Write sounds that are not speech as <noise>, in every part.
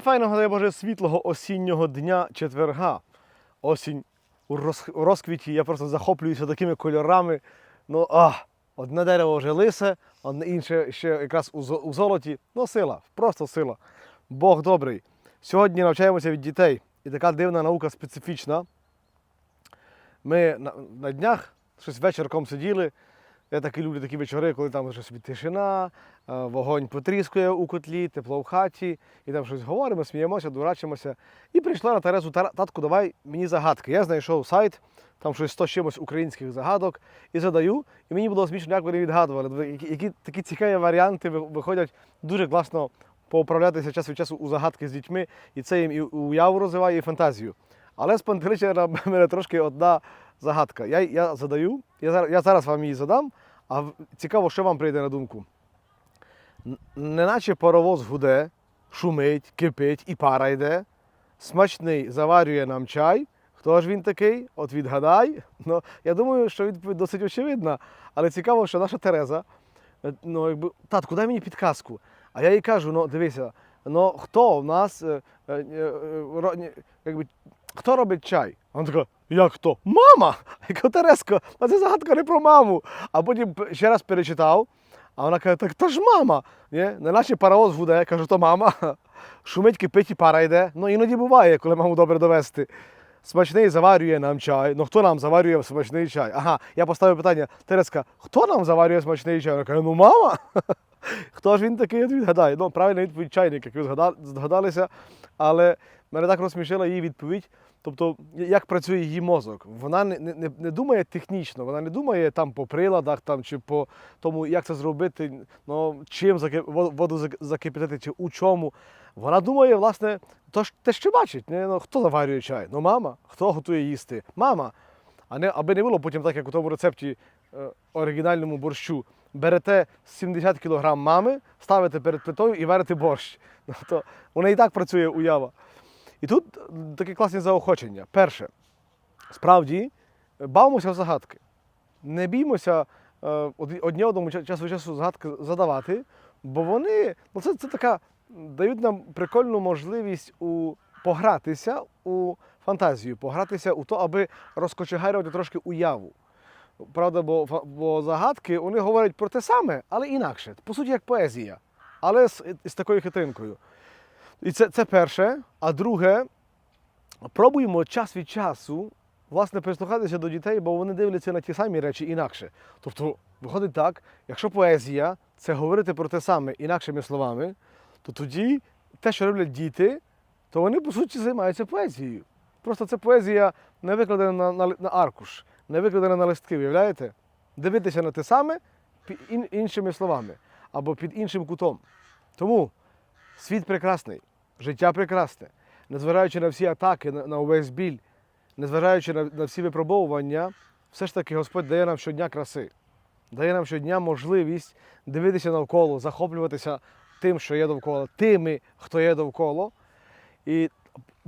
Файного дай Боже світлого осіннього дня четверга. Осінь у розквіті. Я просто захоплююся такими кольорами. Ну, а, одне дерево вже лисе, одне інше ще якраз у, золоті. Ну, сила, просто сила. Бог добрий. Сьогодні навчаємося від дітей. І така дивна наука специфічна. Ми на, на днях щось вечірком сиділи. Я такі люблю такі вечори, коли там вже собі тишина, е, вогонь потріскує у котлі, тепло в хаті, і там щось говоримо, сміємося, дурачимося. І прийшла на Терезу татку, давай мені загадки. Я знайшов сайт, там щось 100 з чимось українських загадок, і задаю. І мені було смішно, як вони відгадували. Які, які такі цікаві варіанти виходять дуже класно поуправлятися час від часу у загадки з дітьми, і це їм і уяву розвиває, і фантазію. Але спонтеличила мене трошки одна загадка. Я, я задаю, я зараз, я зараз вам її задам, а цікаво, що вам прийде на думку. Неначе паровоз гуде, шумить, кипить і пара йде. Смачний заварює нам чай. Хто ж він такий? От відгадай. Ну, я думаю, що відповідь досить очевидна. Але цікаво, що наша Тереза, е, ну, якби, татку, дай мені підказку. А я їй кажу: ну дивися, ну хто в нас е, е, якби, хто робить чай? Вона така, як хто? Мама! Я кажу, Терезко, а це загадка не про маму. А потім ще раз перечитав, а вона каже, так та ж мама. Не наче паровоз гуде, я кажу, то мама. Шумить, кипить і пара йде. Ну іноді буває, коли маму добре довести. Смачний заварює нам чай. Ну хто нам заварює смачний чай? Ага, я поставив питання, Тереска, хто нам заварює смачний чай? Вона каже, ну мама. <laughs> Хто ж він такий, відгадає? Ну, правильна відповідь чайник, як ви згада- здогадалися. Але мене так розсмішила її відповідь. Тобто, як працює її мозок. Вона не, не, не- думає технічно, вона не думає там по приладах там, чи по тому, як це зробити, ну, чим заки- во- воду зак- закипятити, чи у чому. Вона думає, власне, то ж те, що бачить. Не, ну, хто заварює чай? Ну, мама. Хто готує їсти? Мама. А не, аби не було потім так, як у тому рецепті е, оригінальному борщу. Берете 70 кг мами, ставите перед плитою і варите борщ. Ну, <laughs> то вона і так працює уява. І тут е, такі класні заохочення. Перше, справді, бавимося в загадки. Не біймося е, од- одне одному ча- час часу загадки задавати, бо вони, ну це, це така, дають нам прикольну можливість у, погратися у фантазію, погратися у то, аби розкочегарювати трошки уяву. Правда, бо, бо загадки вони говорять про те саме, але інакше. По суті, як поезія, але з, з такою хитринкою. І це, це перше. А друге, пробуємо час від часу власне прислухатися до дітей, бо вони дивляться на ті самі речі інакше. Тобто, виходить так, якщо поезія це говорити про те саме інакшими словами, то тоді те, що роблять діти, то вони по суті займаються поезією. Просто це поезія не викладена на, на, на аркуш, не викладена на листки, уявляєте? Дивитися на те саме іншими словами або під іншим кутом. Тому світ прекрасний, життя прекрасне, незважаючи на всі атаки, на, на увесь біль, незважаючи на, на всі випробовування, все ж таки Господь дає нам щодня краси, дає нам щодня можливість дивитися навколо, захоплюватися тим, що є довкола, тими, хто є довкола. І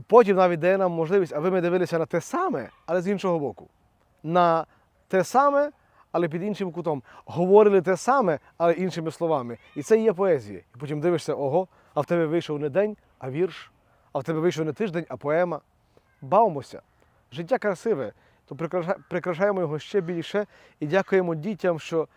потім навіть дає нам можливість, аби ми дивилися на те саме, але з іншого боку. На те саме, але під іншим кутом. Говорили те саме, але іншими словами. І це і є поезія. І потім дивишся, ого, а в тебе вийшов не день, а вірш, а в тебе вийшов не тиждень, а поема. Бавимося. Життя красиве, то прикрашаємо його ще більше і дякуємо дітям, що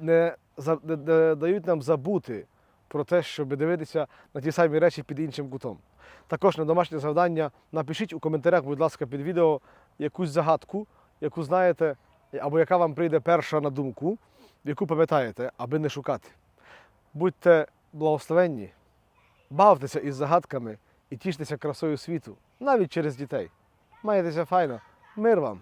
не- не дають нам забути про те, щоб дивитися на ті самі речі під іншим кутом. Також на домашнє завдання напишіть у коментарях, будь ласка, під відео якусь загадку, яку знаєте, або яка вам прийде перша на думку, яку пам'ятаєте, аби не шукати. Будьте благословенні, бавтеся із загадками і тіштеся красою світу, навіть через дітей. Маєтеся файно. Мир вам!